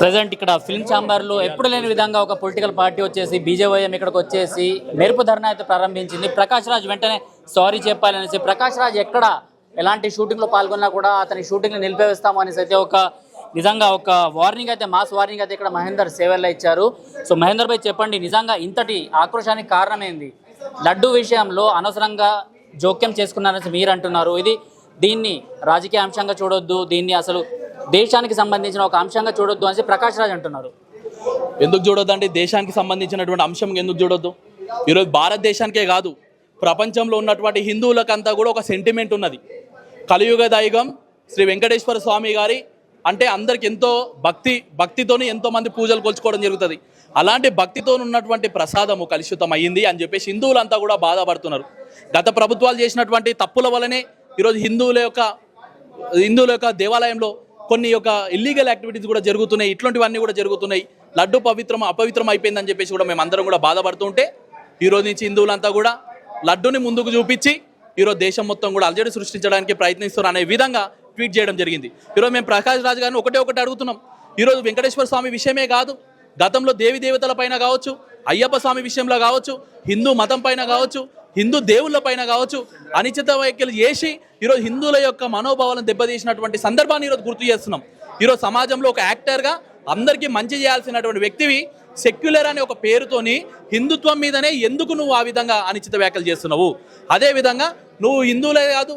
Present ఇక్కడ film ఛాంబర్లో ఎప్పుడు లేని విధంగా ఒక పొలిటికల్ పార్టీ వచ్చేసి బీజేవైఎం ఇక్కడికి వచ్చేసి మెరుపు ధర్నా అయితే ప్రారంభించింది. ప్రకాష్ రాజ్ వెంటనే సారీ చెప్పాలనేసి ప్రకాష్ రాజ్ ఎక్కడ ఎలాంటి షూటింగ్లో పాల్గొన్నా కూడా అతని షూటింగ్ని నిలిపేస్తాము అనేసి అయితే ఒక నిజంగా ఒక వార్నింగ్ అయితే మాస్ వార్నింగ్ అయితే ఇక్కడ మహేందర్ సేవల్లో ఇచ్చారు. సో మహేందర్ భాయ్ చెప్పండి నిజంగా ఇంతటి ఆక్రోశానికి కారణమైంది? లడ్డు విషయంలో అనవసరంగా జోక్యం చేసుకున్నారని మీరు అంటున్నారు ఇది దీన్ని రాజకీయ అంశంగా చూడొద్దు దీన్ని అసలు దేశానికి సంబంధించిన ఒక అంశంగా చూడొద్దు అని ప్రకాష్ రాజ్ అంటున్నారు. ఎందుకు చూడొద్దండి? దేశానికి సంబంధించినటువంటి అంశం ఎందుకు చూడొద్దు? ఈరోజు భారతదేశానికే కాదు ప్రపంచంలో ఉన్నటువంటి హిందువులకంతా కూడా ఒక సెంటిమెంట్ ఉన్నది. కలియుగ దైవం శ్రీ వెంకటేశ్వర స్వామి గారి అంటే అందరికి ఎంతో భక్తి భక్తితోని ఎంతో మంది పూజలు కొలుచుకోవడం జరుగుతుంది. అలాంటి భక్తితో ఉన్నటువంటి ప్రసాదము కలుషితం అయ్యింది అని చెప్పేసి హిందువులంతా కూడా బాధపడుతున్నారు. గత ప్రభుత్వాలు చేసినటువంటి తప్పుల వల్లనే ఈరోజు హిందువుల యొక్క హిందువుల యొక్క దేవాలయంలో కొన్ని యొక్క ఇల్లీగల్ యాక్టివిటీస్ కూడా జరుగుతున్నాయి ఇట్లాంటివన్నీ కూడా జరుగుతున్నాయి. లడ్డు పవిత్రం అపవిత్రం అయిపోయిందని చెప్పేసి కూడా మేము అందరం కూడా బాధపడుతుంటే ఈరోజు నుంచి హిందువులంతా కూడా లడ్డుని ముందుకు చూపించి ఈరోజు దేశం మొత్తం కూడా అలజడి సృష్టించడానికి ప్రయత్నిస్తున్నారు అనే విధంగా ట్వీట్ చేయడం జరిగింది. ఈరోజు మేము ప్రకాష్ రాజు గారిని ఒకటే ఒకటి అడుగుతున్నాం. ఈరోజు వెంకటేశ్వర స్వామి విషయమే కాదు గతంలో దేవి దేవతల పైన కావచ్చు అయ్యప్ప స్వామి విషయంలో కావచ్చు హిందూ మతం పైన కావచ్చు హిందూ దేవుళ్ళ పైన కావచ్చు అనిచిత వ్యాఖ్యలు చేసి ఈరోజు హిందువుల యొక్క మనోభావాలను దెబ్బతీసినటువంటి సందర్భాన్ని ఈరోజు గుర్తు చేస్తున్నాం. ఈరోజు సమాజంలో ఒక యాక్టర్గా అందరికీ మంచి చేయాల్సినటువంటి వ్యక్తివి సెక్యులర్ అనే ఒక పేరుతోని హిందుత్వం మీదనే ఎందుకు నువ్వు ఆ విధంగా అనిశ్చిత వ్యాఖ్యలు చేస్తున్నావు? అదే విధంగా నువ్వు హిందువులే కాదు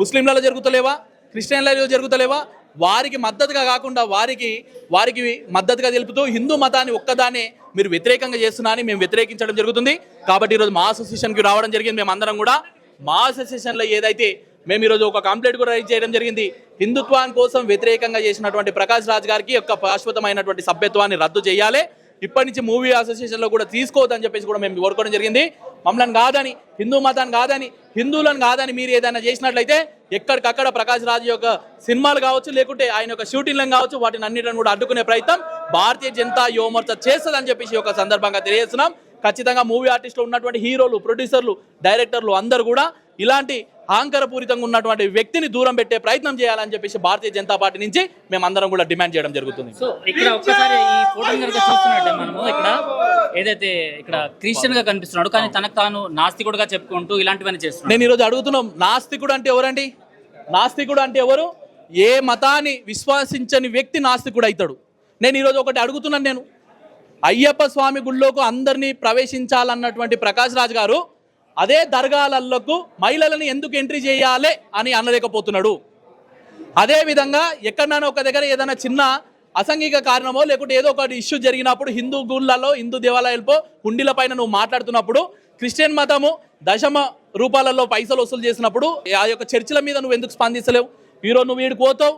ముస్లింలలో జరుగుతలేవా క్రిస్టియన్లలో జరుగుతలేవా వారికి మద్దతుగా కాకుండా వారికి వారికి మద్దతుగా తెలుపుతూ హిందూ మతాన్ని ఒక్కదానే మీరు వ్యతిరేకంగా చేస్తున్నారని మేము వ్యతిరేకించడం జరుగుతుంది. కాబట్టి ఈరోజు మా అసోసియేషన్కి రావడం జరిగింది. మేము అందరం కూడా మా అసోసియేషన్లో ఏదైతే మేము ఈరోజు ఒక కంప్లైంట్ కూడా రైజ్ చేయడం జరిగింది. హిందుత్వాన్ని కోసం వ్యతిరేకంగా చేసినటువంటి ప్రకాష్ రాజ్ గారికి యొక్క శాశ్వతమైనటువంటి సభ్యత్వాన్ని రద్దు చేయాలి. ఇప్పటి నుంచి మూవీ అసోసియేషన్లో కూడా తీసుకోవద్దని చెప్పేసి కూడా మేము కోరుకోవడం జరిగింది. మమ్మల్ని కాదని హిందూ మతాన్ని కాదని హిందువులను కాదని మీరు ఏదైనా చేసినట్లయితే ఎక్కడికక్కడ ప్రకాష్ రాజు యొక్క సినిమాలు కావచ్చు లేకుంటే ఆయన యొక్క షూటింగ్లను కావచ్చు వాటిని అన్నిటిని కూడా అడ్డుకునే ప్రయత్నం భారతీయ జనతా యువమోర్చా చేస్తుందని చెప్పేసి ఒక సందర్భంగా తెలియజేస్తున్నాం. ఖచ్చితంగా మూవీ ఆర్టిస్టులు ఉన్నటువంటి హీరోలు ప్రొడ్యూసర్లు డైరెక్టర్లు అందరూ కూడా ఇలాంటి అహంకారపూరితంగా ఉన్నటువంటి వ్యక్తిని దూరం పెట్టే ప్రయత్నం చేయాలని చెప్పేసి భారతీయ జనతా పార్టీ నుంచి మేము అందరం కూడా డిమాండ్ చేయడం జరుగుతుంది. సో ఇక్కడ ఒక్కసారి ఈ ఫోటో కనుక చూస్తున్నట్టే మనము ఇక్కడ ఏదైతే ఇక్కడ క్రిస్టియన్గా కనిపిస్తున్నాడు కానీ తనకు తాను నాస్తికుడుగా చెప్పుకుంటూ ఇలాంటివన్నీ చేస్తున్నాడు. నేను ఈరోజు అడుగుతున్నాం నాస్తికుడు అంటే ఎవరండి? నాస్తికుడు అంటే ఎవరు? ఏ మతాన్ని విశ్వసించని వ్యక్తి నాస్తికుడు అవుతాడు. నేను ఈరోజు ఒకటి అడుగుతున్నాను నేను. అయ్యప్ప స్వామి గుళ్ళోకి అందరినీ ప్రవేశించాలన్నటువంటి ప్రకాష్ రాజ్ గారు అదే దర్గాలలోకి మహిళలను ఎందుకు ఎంట్రీ చేయాలి అని అనలేకపోతున్నాడు. అదే విధంగా ఒక దగ్గర ఏదైనా చిన్న అసంఘిక కారణమో లేకుంటే ఏదో ఒకటి ఇష్యూ జరిగినప్పుడు హిందూ గుళ్ళలో హిందూ దేవాలయాలపో హుండీల పైన నువ్వు మాట్లాడుతున్నప్పుడు క్రిస్టియన్ మతము దశమ రూపాలలో పైసలు వసూలు చేసినప్పుడు ఆ యొక్క చర్చిల మీద నువ్వు ఎందుకు స్పందించలేవు? ఈరోజు నువ్వు వీడికి పోతావు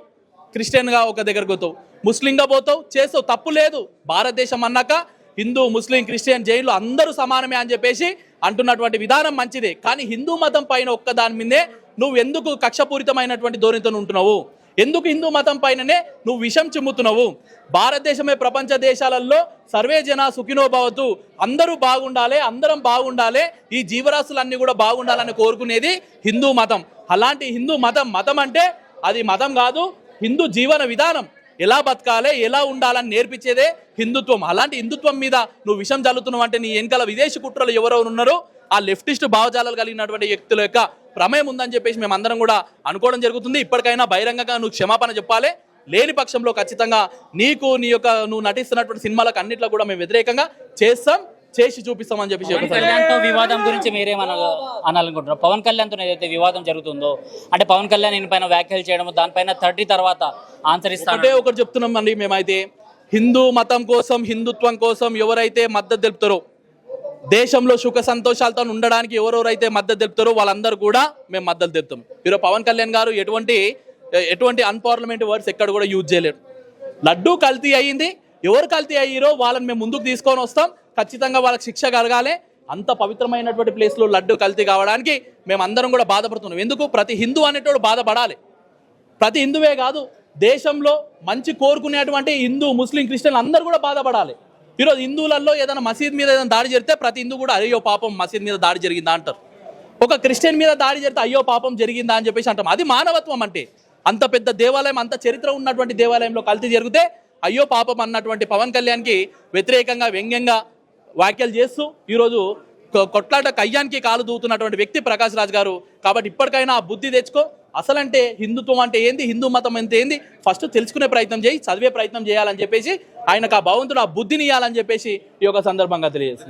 క్రిస్టియన్గా ఒక దగ్గరకు పోతావు ముస్లింగా పోతావు చేస్తావు తప్పు లేదు. భారతదేశం అన్నాక హిందూ ముస్లిం క్రిస్టియన్ జైలు అందరూ సమానమే అని చెప్పేసి అంటున్నటువంటి విధానం మంచిదే. కానీ హిందూ మతం పైన ఒక్క దాని మీదే నువ్వు ఎందుకు కక్షపూరితమైనటువంటి ధోరణితో ఉంటున్నావు? ఎందుకు హిందూ మతం పైననే నువ్వు విషం చిమ్ముతున్నావు? భారతదేశమే ప్రపంచ దేశాలలో సర్వే జన సుఖినోభవతు అందరూ బాగుండాలి అందరం బాగుండాలి ఈ జీవరాశులన్నీ కూడా బాగుండాలని కోరుకునేది హిందూ మతం. అలాంటి హిందూ మతం మతం అంటే అది మతం కాదు హిందూ జీవన విధానం ఎలా బతకాలి ఎలా ఉండాలని నేర్పించేదే హిందుత్వం. అలాంటి హిందుత్వం మీద నువ్వు విషం చల్లుతున్నావు అంటే నీ వెనకాల విదేశీ కుట్రలు ఎవరెవరు ఉన్నారో ఆ లెఫ్టిస్ట్ భావజాలాలు కలిగినటువంటి వ్యక్తుల యొక్క ప్రమేయం ఉందని చెప్పేసి మేము అందరం కూడా అనుకోవడం జరుగుతుంది. ఇప్పటికైనా బహిరంగంగా నువ్వు క్షమాపణ చెప్పాలి. లేని పక్షంలో ఖచ్చితంగా నీకు నీ యొక్క నువ్వు నటిస్తున్నటువంటి సినిమాలకు అన్నిట్లో కూడా మేము వ్యతిరేకంగా చేస్తాం. చేసి చూపిస్తామని చెప్పేసి పవన్ ఒకసారి కళ్యాణ్తో వివాదం గురించి మీరేమన అనాలనుకుంటున్నారు? పవన్ కళ్యాణ్తో ఏదైతే వివాదం జరుగుతుందో అంటే పవన్ కళ్యాణ్ పైన వ్యాఖ్యలు చేయడం దానిపైన థర్టీ తర్వాత ఆన్సర్ ఇస్తాను. ఒకటే ఒకటి చెప్తున్నాం అండి మేమైతే. హిందూ మతం కోసం హిందుత్వం కోసం ఎవరైతే మద్దతు తెలుపుతారో దేశంలో సుఖ సంతోషాలతో ఉండడానికి ఎవరెవరైతే మద్దతు తెలుపుతారో వాళ్ళందరూ కూడా మేము మద్దతు తెలుపుతాం. ఈరోజు పవన్ కళ్యాణ్ గారు ఎటువంటి ఎటువంటి అన్పార్లమెంట్ వర్డ్స్ ఎక్కడ కూడా యూజ్ చేయలేరు. లడ్డు కల్తీ అయ్యింది ఎవరు కల్తీ అయ్యారో వాళ్ళని మేము ముందుకు తీసుకొని వస్తాం. ఖచ్చితంగా వాళ్ళకి శిక్ష కలగాలి. అంత పవిత్రమైనటువంటి ప్లేస్లో లడ్డు కల్తీ కావడానికి మేము అందరం కూడా బాధపడుతున్నాం. ఎందుకు? ప్రతి హిందూ అనేటోడు బాధపడాలి. ప్రతి హిందువే కాదు దేశంలో మంచి కోరుకునేటువంటి హిందూ ముస్లిం క్రిస్టియన్లు అందరూ కూడా బాధపడాలి. ఈరోజు హిందువులలో ఏదైనా మసీద్ మీద ఏదైనా దాడి జరిగితే ప్రతి హిందూ కూడా అయ్యో పాపం మసీద్ మీద దాడి జరిగిందా అంటారు. ఒక క్రిస్టియన్ మీద దాడి జరిగితే అయ్యో పాపం జరిగిందా అని చెప్పేసి అంటాం. అది మానవత్వం అంటే. అంత పెద్ద దేవాలయం అంత చరిత్ర ఉన్నటువంటి దేవాలయంలో కల్తీ జరిగితే అయ్యో పాపం అన్నటువంటి పవన్ కళ్యాణ్కి వ్యతిరేకంగా వ్యంగ్యంగా వ్యాఖ్యలు చేస్తూ ఈరోజు కొ- కొట్లాట కయ్యానికి కాలు దూతున్నటువంటి వ్యక్తి ప్రకాష్ రాజ్ గారు. కాబట్టి ఇప్పటికైనా ఆ బుద్ధి తెచ్చుకో. అసలంటే హిందుత్వం అంటే ఏంది? హిందూ మతం అంటే ఏంది? ఫస్ట్ తెలుసుకునే ప్రయత్నం చేయి చదివే ప్రయత్నం చేయాలని చెప్పేసి ఆయనకు ఆ భగవంతుడు ఆ బుద్ధిని ఇవ్వాలని చెప్పేసి ఈ యొక్క సందర్భంగా తెలియజేస్తుంది